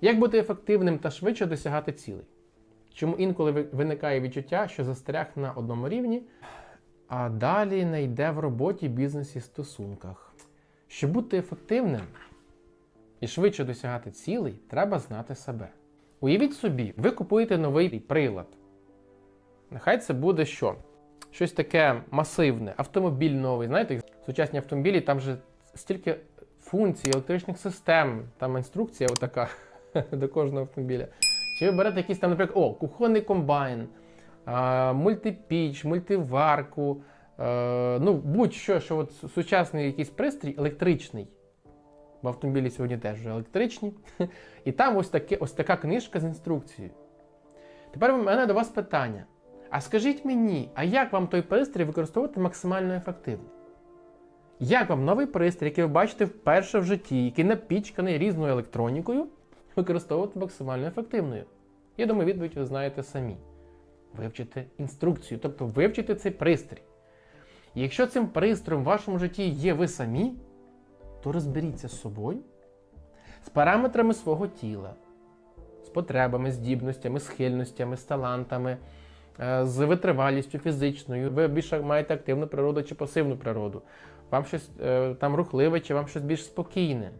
Як бути ефективним та швидше досягати цілей? Чому інколи ви- виникає відчуття, що застряг на одному рівні, а далі не йде в роботі, бізнесі, стосунках? Щоб бути ефективним і швидше досягати цілей, треба знати себе. Уявіть собі, ви купуєте новий прилад. Нехай це буде що? Щось таке масивне, автомобіль новий. Знаєте, сучасні автомобілі, там же стільки функцій, електричних систем, там інструкція отака до кожного автомобіля. Чи ви берете якийсь там, наприклад, о, кухонний комбайн, мультипіч, мультиварку, е, ну будь-що, що от сучасний якийсь пристрій електричний. Бо автомобілі сьогодні теж вже електричні. І там ось, таке, ось така книжка з інструкцією. Тепер у мене до вас питання. А скажіть мені, а як вам той пристрій використовувати максимально ефективно? Як вам новий пристрій, який ви бачите вперше в житті, який напічканий різною електронікою, використовувати максимально ефективною? Я думаю, відповідь ви знаєте самі. Вивчити інструкцію, тобто вивчити цей пристрій. І якщо цим пристроєм в вашому житті є ви самі, то розберіться з собою, з параметрами свого тіла, з потребами, здібностями, схильностями, з талантами, е, з витривалістю фізичною. Ви більше маєте активну природу чи пасивну природу. Вам щось е, там рухливе, чи вам щось більш спокійне.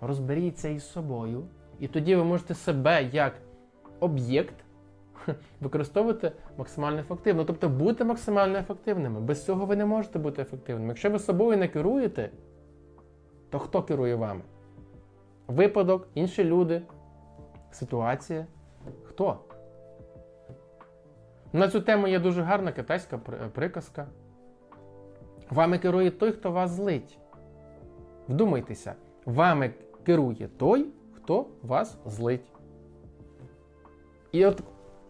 Розберіться із собою, і тоді ви можете себе як об'єкт використовувати максимально ефективно. Тобто бути максимально ефективними. Без цього ви не можете бути ефективними. Якщо ви собою не керуєте, то хто керує вами? Випадок, інші люди, ситуація. Хто? На цю тему є дуже гарна китайська приказка. Вами керує той, хто вас злить. Вдумайтеся, вами керує той, хто вас злить. І от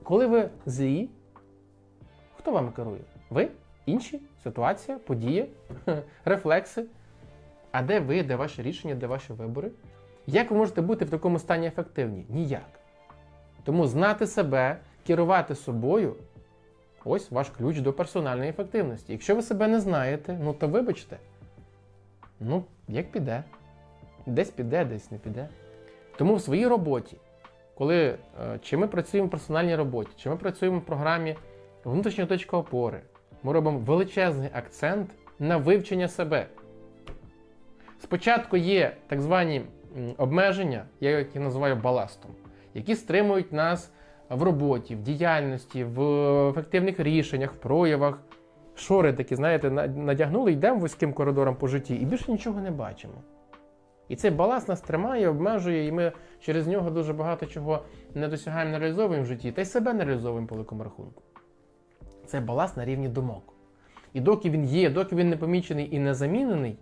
коли ви злі, хто вами керує? Ви? Інші? Ситуація, подія, рефлекси. А де ви, де ваші рішення, де ваші вибори? Як ви можете бути в такому стані ефективні? Ніяк. Тому знати себе, керувати собою ось ваш ключ до персональної ефективності. Якщо ви себе не знаєте, ну то вибачте. Ну, як піде. Десь піде, десь не піде. Тому в своїй роботі, коли е, чи ми працюємо в персональній роботі, чи ми працюємо в програмі внутрішня точка опори, ми робимо величезний акцент на вивчення себе. Спочатку є так звані обмеження, я їх називаю баластом, які стримують нас в роботі, в діяльності, в ефективних рішеннях, в проявах. Шори такі, знаєте, надягнули, йдемо вузьким коридором по житті і більше нічого не бачимо. І цей баласт нас тримає, обмежує, і ми через нього дуже багато чого не досягаємо, не реалізовуємо в житті, та й себе не реалізовуємо по великому рахунку. Це баласт на рівні думок. І доки він є, доки він не помічений і не замінений,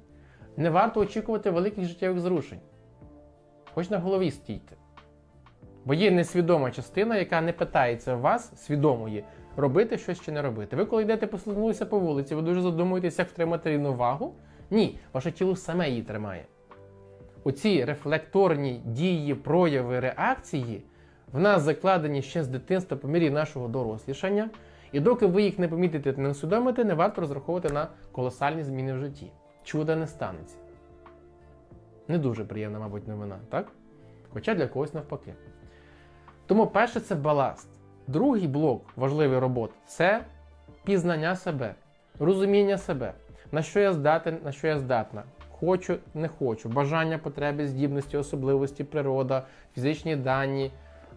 не варто очікувати великих життєвих зрушень. Хоч на голові стійте. Бо є несвідома частина, яка не питається вас, свідомої, робити щось чи не робити. Ви, коли йдете, послизнулися по вулиці, ви дуже задумуєтеся, як втримати рівновагу. Ні, ваше тіло саме її тримає. Оці рефлекторні дії, прояви, реакції в нас закладені ще з дитинства по мірі нашого дорослішання. І доки ви їх не помітите та не усвідомите, не варто розраховувати на колосальні зміни в житті. Чуда не станеться. Не дуже приємна, мабуть, новина, так? Хоча для когось навпаки. Тому перше це баласт. Другий блок важливої роботи це пізнання себе, розуміння себе, на що я здатен, на що я здатна. Хочу, не хочу, бажання, потреби, здібності, особливості, природа, фізичні дані.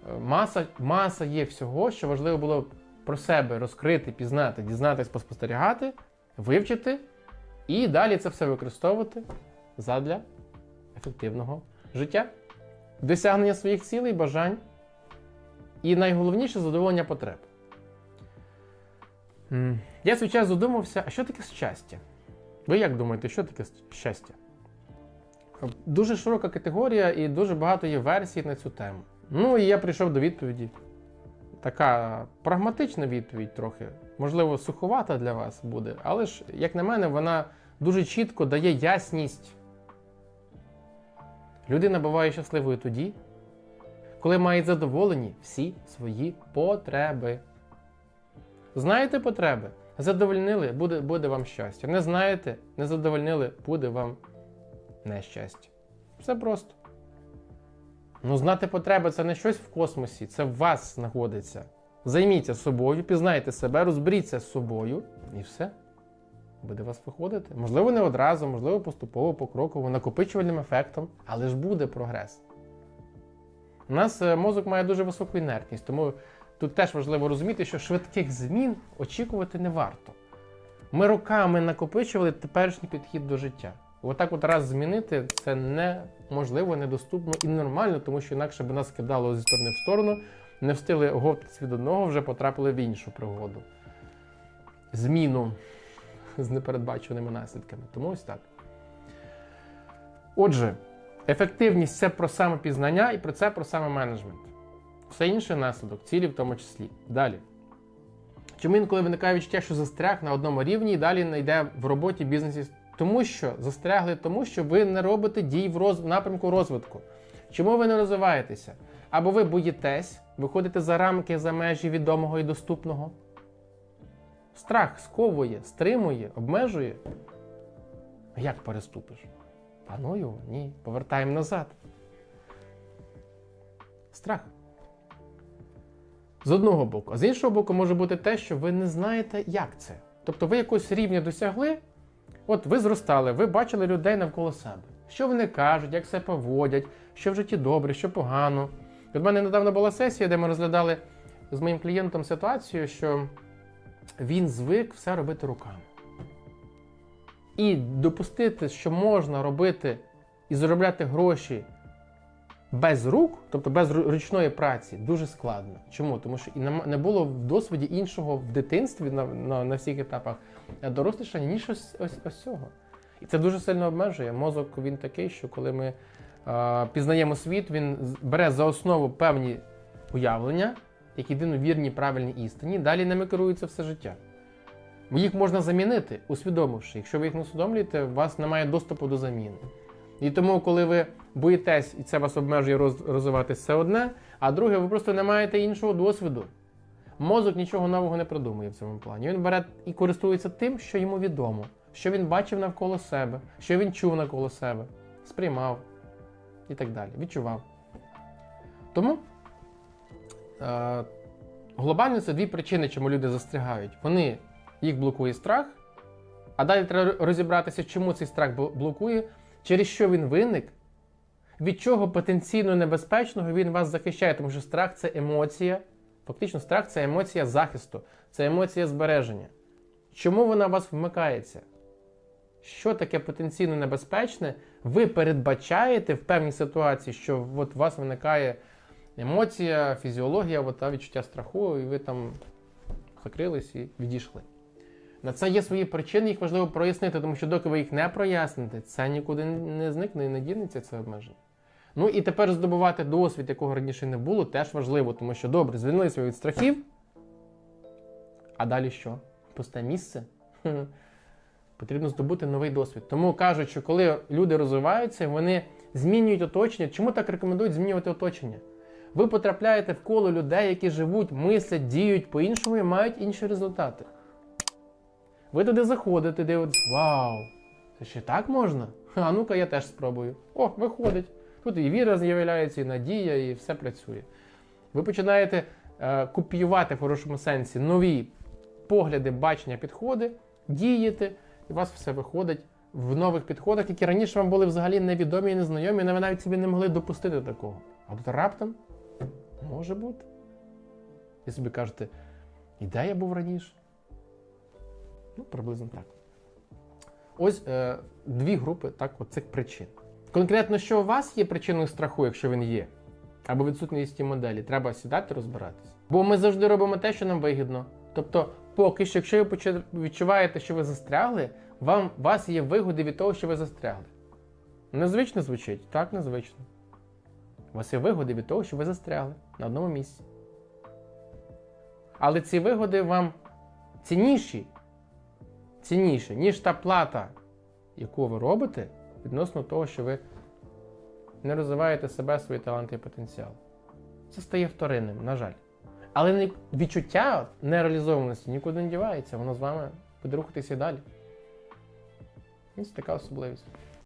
Е, Маса, маса є всього, що важливо було про себе розкрити, пізнати, дізнатись, поспостерігати, вивчити і далі це все використовувати задля ефективного життя, досягнення своїх цілей, бажань і найголовніше задоволення потреб. Я свій час задумався, а що таке щастя? Ви як думаєте, що таке щастя? Дуже широка категорія і дуже багато є версій на цю тему. Ну і я прийшов до відповіді. Така прагматична відповідь трохи, можливо, суховата для вас буде, але ж, як на мене, вона дуже чітко дає ясність. Людина буває щасливою тоді, коли має задоволені всі свої потреби. Знаєте потреби? Задовольнили, буде, буде вам щастя. Не знаєте, не задовольнили, буде вам нещастя. Все просто. Ну, знати потреби це не щось в космосі, це в вас знаходиться. Займіться собою, пізнайте себе, розберіться з собою і все. Буде вас виходити. Можливо, не одразу, можливо, поступово, покроково, накопичувальним ефектом, але ж буде прогрес. У нас е, мозок має дуже високу інертність, тому тут теж важливо розуміти, що швидких змін очікувати не варто. Ми роками накопичували теперішній підхід до життя. Отак от раз змінити це неможливо, недоступно і нормально, тому що інакше б нас кидало зі сторони в сторону, не встигли оговтатися від одного, вже потрапили в іншу пригоду. Зміну з непередбаченими наслідками. Тому ось так. Отже, ефективність це про самопізнання і про це про самоменеджмент. Все інше наслідок, цілі в тому числі. Далі. Чому інколи виникає відчуття, що застряг на одному рівні і далі не йде в роботі, бізнесі? Тому що застрягли, тому що ви не робите дій в роз... напрямку розвитку. Чому ви не розвиваєтеся? Або ви боїтесь, виходите за рамки, за межі відомого і доступного. Страх сковує, стримує, обмежує. Як переступиш? А ну ні, повертаємо назад. Страх. З одного боку, а з іншого боку, може бути те, що ви не знаєте, як це. Тобто ви якогось рівня досягли, от ви зростали, ви бачили людей навколо себе. Що вони кажуть, як себе поводять, що в житті добре, що погано. От в мене недавно була сесія, де ми розглядали з моїм клієнтом ситуацію, що він звик все робити руками. І допустити, що можна робити і заробляти гроші без рук, тобто без ручної праці, дуже складно. Чому? Тому що і не було в досвіді іншого в дитинстві на, на, на всіх етапах дорослішання, ніж ось, ось, ось цього. І це дуже сильно обмежує. Мозок він такий, що коли ми е, пізнаємо світ, він бере за основу певні уявлення, як єдино вірні, правильні істині, далі ними керується все життя. Їх можна замінити, усвідомивши. Якщо ви їх не усвідомлюєте, у вас немає доступу до заміни. І тому, коли ви боїтесь, і це вас обмежує роз- розвиватись, це одне, а друге, ви просто не маєте іншого досвіду. Мозок нічого нового не придумує в цьому плані. Він бере і користується тим, що йому відомо, що він бачив навколо себе, що він чув навколо себе, сприймав і так далі, відчував. Тому е, глобально це дві причини, чому люди застрягають. Вони їх блокує страх, а далі треба розібратися, чому цей страх блокує, через що він виник, від чого потенційно небезпечного він вас захищає, тому що страх це емоція. Фактично, страх це емоція захисту, це емоція збереження. Чому вона у вас вмикається? Що таке потенційно небезпечне? Ви передбачаєте в певній ситуації, що от у вас виникає емоція, фізіологія, от, та, відчуття страху, і ви там закрились і відійшли. На це є свої причини, їх важливо прояснити, тому що доки ви їх не проясните, це нікуди не зникне і не дінеться це обмеження. Ну і тепер здобувати досвід, якого раніше не було, теж важливо, тому що добре, звільнилися від страхів. А далі що? Пусте місце? Потрібно здобути новий досвід. Тому кажуть, що коли люди розвиваються, вони змінюють оточення. Чому так рекомендують змінювати оточення? Ви потрапляєте в коло людей, які живуть, мислять, діють по-іншому і мають інші результати. Ви туди заходите, дивитесь, вау, це ще так можна? А ну-ка, я теж спробую. О, виходить. Тут і віра з'являється, і надія, і все працює. Ви починаєте е, копіювати в хорошому сенсі нові погляди, бачення, підходи, дієте, і у вас все виходить в нових підходах, які раніше вам були взагалі невідомі і незнайомі, і ви навіть собі не могли допустити такого. А тут раптом може бути. І собі кажете, і де я був раніше? Ну, приблизно так. Ось е, дві групи так, цих причин. Конкретно, що у вас є причиною страху, якщо він є, або відсутності моделі, треба сідати розбиратися. Бо ми завжди робимо те, що нам вигідно. Тобто, поки що, якщо ви відчуваєте, що ви застрягли, вам, у вас є вигоди від того, що ви застрягли. Незвично звучить? Так, незвично. У вас є вигоди від того, що ви застрягли на одному місці. Але ці вигоди вам цінніші, цінніші, ніж та плата, яку ви робите відносно того, що ви не розвиваєте себе, свої таланти і потенціал. Це стає вторинним, на жаль. Але відчуття нереалізованості нікуди не дівається, воно з вами буде рухатися і далі. Ось така особливість.